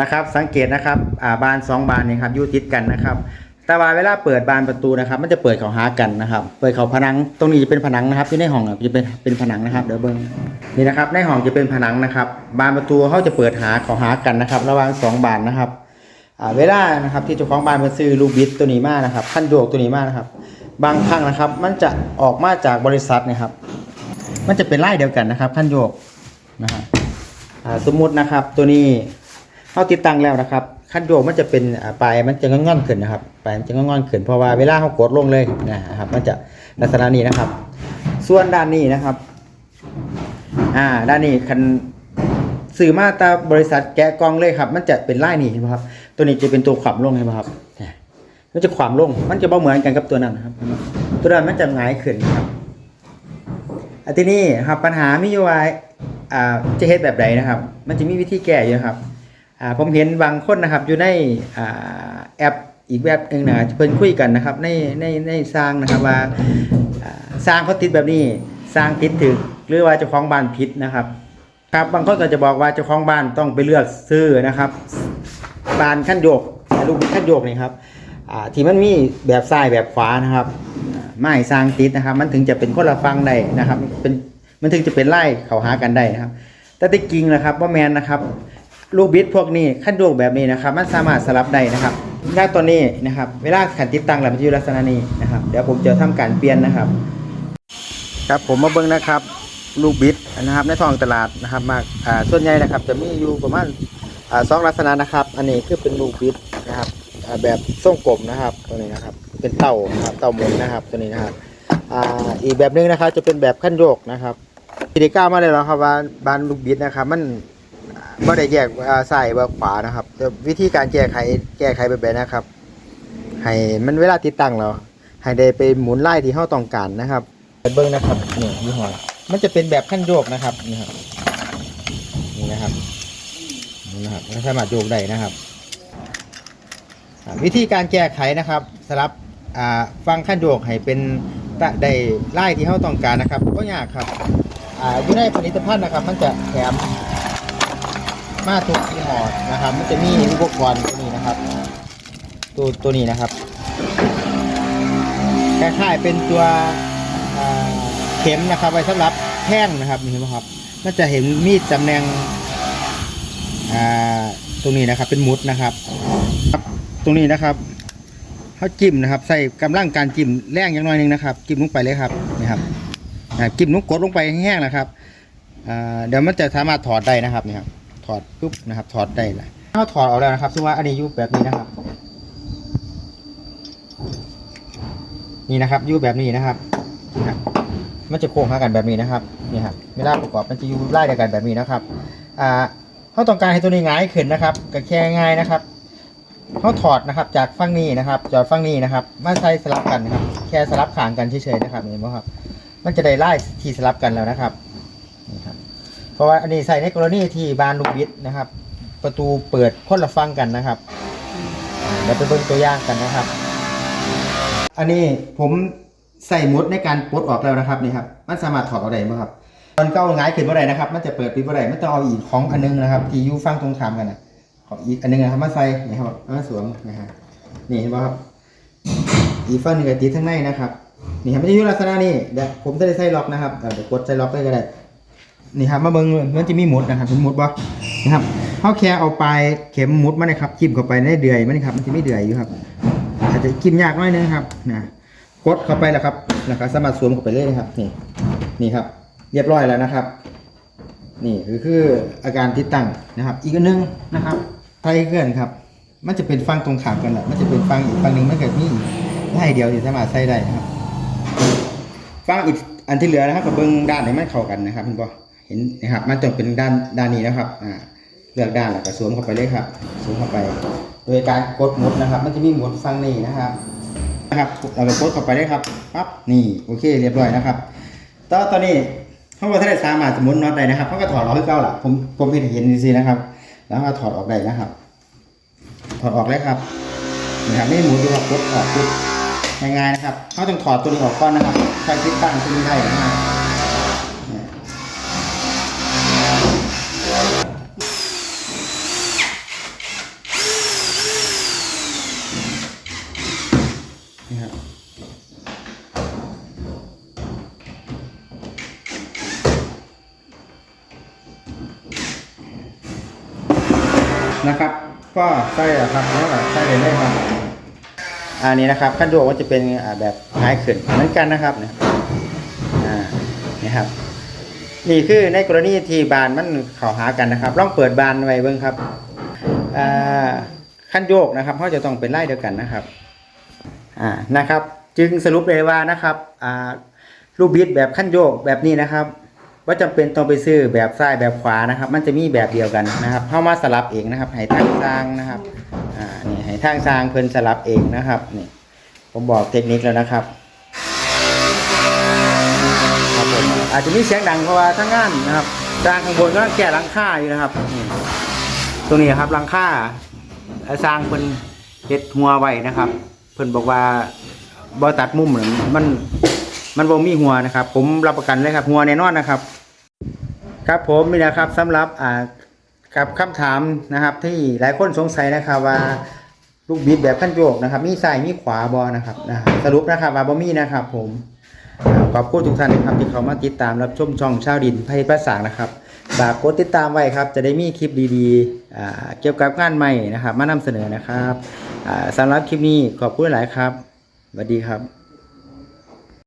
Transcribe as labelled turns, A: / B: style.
A: นะครับ สังเกตนะครับอ่าบานสองบานเนี่ยครับอยู่ติดกันนะครับแต่ว่าเวลาเปิดบานประตูนะครับ มันจะเปิดเขาหากันนะครับ เปิดเขาผนังตรงนี้จะเป็นผนังนะครับที่ในห้องจะเป็นเป็นผนังนะครับเดี๋ยวเบิ้งนี่นะครับในห้องจะเป็นผนังนะครับ บานประตูเขาจะเปิดหาเขาหากันนะครับ ระหว่างสองบานนะครับอ่าเวลานะครับที่เจ้าของบานมาซื้อลูบิดตัวนี้มานะครับขั้นโยกตัวนี้มานะครับ บางครั้งนะครับ มันจะออกมาจากบริษัทนะครับ มันจะเป็นไล่เดียวกันนะครับขั้นโยกนะครับสมมุตินะครับตัวนี้ เขาติดตั้งแล้วนะครับขั้นโยกมันจะเป็นปลายมันจะงอนๆขึ้นนะครับปลายมันจะงอนๆขึ้นเพราะว่าเวลาเขากดลงเลยนะครับ มันจะลักษณะนี้นะครับ ส่วนด้านนี้นะครับ อ่า ด้านนี้คันสื่อมาตาบริษัทแกะกองเลยครับ มันจะเป็นไล่นี่เห็นไหมครับ ตัวนี้จะเป็นตัวขวามลงเห็นไหมครับนี่มันจะขวามลง มันจะบ่เหมือนกันกับตัวนั้นนะครับ ตัวนั้นมันจะหงายขึ้นครับอันที่นี่ครับปัญหามีอยู่ว่าอ่าจะเฮ็ดแบบใดนะครับ มันจะมีวิธีแก้อยู่นะครับ อ่าผมเห็นบางคนนะครับอยู่ในอ่าแอปอีกแบบหนึ่งนะเพิ่นคุยกันนะครับในในในสร้างนะครับว่าสร้างเขาติดแบบนี้สร้างติดถึกหรือว่าเจ้าของบ้านผิดนะครับ ครับบางคนก็จะบอกว่าเจ้าของบ้านต้องไปเลือกซื้อนะครับบานขั้นโยกลูกบิดขั้นโยกนี่ครับที่มันมีแบบซ้ายแบบขวานะครับไม้สร้างติดนะครับ มันถึงจะเป็นคนละฟังได้นะครับเป็นมันถึงจะเป็นไล่เขาหากันได้นะครับ แต่ที่จริงนะครับว่าแมนนะครับ ลูกบิดพวกนี้ขั้นโยกแบบนี้นะครับ มันสามารถสลับได้นะครับหน้าตัวนี้นะครับ เวลาขันติดตั้งแล้วมันจะอยู่ลักษณะนี้นะครับ เดี๋ยวผมจะทำการเปลี่ยนนะครับ ครับผมมาเบิ่งนะครับ ลูกบิดนะครับ ในท้องตลาดนะครับ มากอ่าส่วนใหญ่นะครับ จะมีอยู่ประมาณอ่าสองลักษณะนะครับ อันนี้คือเป็นลูกบิดนะครับอ่าแบบทรงกลมนะครับตัวนี้นะครับ เป็นเต่านะครับเต่าหมุนนะครับตัวนี้นะครับอ่าอีกแบบหนึงนะครับ จะเป็นแบบขั้นโยกนะครับพิธีก้าวมาเลยแล้วครับว่าบานลูกบิดนะครับ มัน ไม่ได้แยกอ่าซ้ายว่าขวานะครับ แต่วิธีการแก้ไขแก้ไขแบบนะครับ ให้มันเวลาติดตั้งเราให้ได้ไปหมุนไล่ที่เฮาต้องการนะครับเบิ่งนะครับนี่ยี่ห้อมันจะเป็นแบบขั้นโยกนะครับนี่ครับนี่นะครับนี่นะครับมันสามารถโยกได้นะครับ วิธีการแก้ไขนะครับสลับฟังขั้นโยกให้เป็นตะได้ไล่ที่เฮาต้องการนะครับก็ยากครับอยู่ในผลิตภัณฑ์นะครับ มันจะแถม มาทุกยี่ห้อนะครับ มันจะมีอุปกรณ์ตัวนี้นะครับ ตัวตัวนี้นะครับคล้ายๆเป็นตัวเข็มนะครับ ไว้สำหรับแท่งนะครับนี่เห็นไหมครับมันจะเห็นมีดตำแหน่งตรงนี้นะครับเป็นมุดนะครับครับตรงนี้นะครับเขาจิ้มนะครับ ใส่กำลังการจิ้มแรงอย่างน้อยนึงนะครับ จิ้มลงไปเลยครับนี่ครับจิ้มลงกดลงไปแห้งๆนะครับเดี๋ยวมันจะสามารถถอดได้นะครับนี่ครับ ถอดปุ๊บนะครับถอดได้เลยถ้าถอดออกแล้วนะครับซึ่งว่าอันนี้ยุบแบบนี้นะครับ นี่นะครับยูแบบนี้นะครับ มันจะโค้งหากันแบบนี้นะครับนี่ครับเวลาประกอบมันจะยูไล่เดียวกันแบบนี้นะครับอ่าเขาต้องการให้ตัวนี้หงายขึ้นนะครับก็แค่ง่ายนะครับเขาถอดนะครับจากฝั่งนี้นะครับจอดฝั่งนี้นะครับมาใช้สลับกันนะครับ แค่สลับขางกันเฉยๆนะครับเห็นไหมครับ มันจะได้ไล่ที่สลับกันแล้วนะครับนี่ครับ เพราะว่าอันนี้ใส่ในกรณีที่บานลูกบิดนะครับ ประตูเปิดคนละฟังกันนะครับอ่าเดี๋ยวไปเบิ่งตัวอย่างกันนะครับ อันนี้ผมใส่มุดในการปลดออกแล้วนะครับนี่ครับมันสามารถถอดออกได้ไหมครับตอนเก้าหงายขึ้นเมื่อไรนะครับ มันจะเปิดปิดเมื่อไรมันต้องเอาอีกของอันนึงนะครับ ที่ยู่ฟังตรงขามกันนะขออีกอันนึงนะครับมาใส่นี่ครับมาสวมนะฮะนี่เห็นไหมครับอีกฝั่งหนึงก็ติดทั้งในนะครับนี่ครับมันจะยู่ลักษณะนี้เดี๋ยวผมจะได้ใส่ล็อกนะครับเอ่อเดี๋ยวกดใส่ล็อกได้ก็ได้ นี่ครับมาเบิ่งมันจะมีหมุดนะครับเป็นหมุดบ่นะครับเขาแค่เอาปลายเข็มหมุดมานะครับจิ้มเข้าไปในเดือยมันนะครับมันจะไม่เดือยอยู่ครับ อาจจะกินยากหน้อยนึงครับนะกดเข้าไปแล้วครับแล้วก็สามารถสวมเข้าไปเลยนะครับนี่นี่ครับ เรียบร้อยแล้วนะครับ นี่คือคืออาการติดตั้งนะครับ อีกอันหนึงนะครับไทเกินครับ มันจะเป็นฟังตรงขามกันแหละมันจะเป็นฟังอีกฟังหนึ่งมันเกิดมีได้เดียวที่สามารถใช้ได้ครับฟังอีกอันที่เหลือนะครับกับเบิ้งด้านไหนมันเข้ากันนะครับเห็นป่ เห็นนะครับ มันต้องเป็นด้านด้านนี้นะครับอ่าเลือกด้านแล้วก็สวมเข้าไปเลยครับสวมเข้าไป โดยการกดหมุดนะครับ มันจะมีหมุดฟังนี้นะครับนะครับ เราก็กดเข้าไปเลยครับปั๊บนี่โอเคเรียบร้อยนะครับตอนตอนนี้เขาบอกถ้าได้สามารถจะหมุนน็อตได้นะครับเขาก็ถอดออกให้เก้าละผมผมเห็นเห็นจริงๆนะครับ แล้วก็ถอดออกได้นะครับ ถอดออกเลยครับนะครับไม่หมุนดูครับกดออกปุ๊บง่ายๆนะครับเขาต้องถอดตัวนี้ออกก่อนนะครับใช้ติดตั้งตัวนี้ได้นะครับ นะครับ ก็ใส่อะครับแล้วก็ใส่เลยได้ครับอันนี้นะครับขั้นโยกว่าจะเป็นแบบหายขึ้นเหมือนกันนะครับเนี่ยอ่านี่ครับ นี่คือในกรณีที่บานมันเข้าหากันนะครับลองเปิดบานไว้เบิ่งครับอ่าขั้นโยกนะครับเขาจะต้องเป็นไล่เดียวกันนะครับอ่านะครับ จึงสรุปเลยว่านะครับอ่าลูกบิดแบบขั้นโยกแบบนี้นะครับ ว่าจำเป็นต้องไปซื้อแบบซ้ายแบบขวานะครับ มันจะมีแบบเดียวกันนะครับเข้ามาสลับเองนะครับให้ทางสร้างนะครับอ่านี่ให้ทางสร้างเพิ่นสลับเองนะครับนี่ผมบอกเทคนิคแล้วนะครับครับผมอาจจะมีเสียงดังเพราะว่าทั้งงานนะครับสร้างข้างบนก็แก้หลังคาอยู่นะครับตรงนี้ครับหลังคาสร้างเพิ่นเฮ็ดหัวไว้นะครับ เพิ่นบอกว่าบ่ตัดมุมน่ะมันมันบ่มีหัวนะครับ ผมรับประกันเลยครับ หัวแน่นอนนะครับ ครับผมนี่นะครับสำหรับอ่ากับคำถามนะครับ ที่หลายคนสงสัยนะครับว่าลูกบิดแบบขั้นโยกนะครับ มีซ้ายมีขวาบอนะครับนะสรุปนะครับว่าบ่มีนะครับ ผมขอบคุณทุกท่านนะครับที่เขามาติดตามรับชมช่องชาวดินไพภาษานะครับฝากกดติดตามไว้ครับ จะได้มีคลิปดีๆเกี่ยวกับงานใหม่นะครับ มานำเสนอนะครับอ่าสำหรับคลิปนี้ขอบคุณหลายครับสวัสดีครับ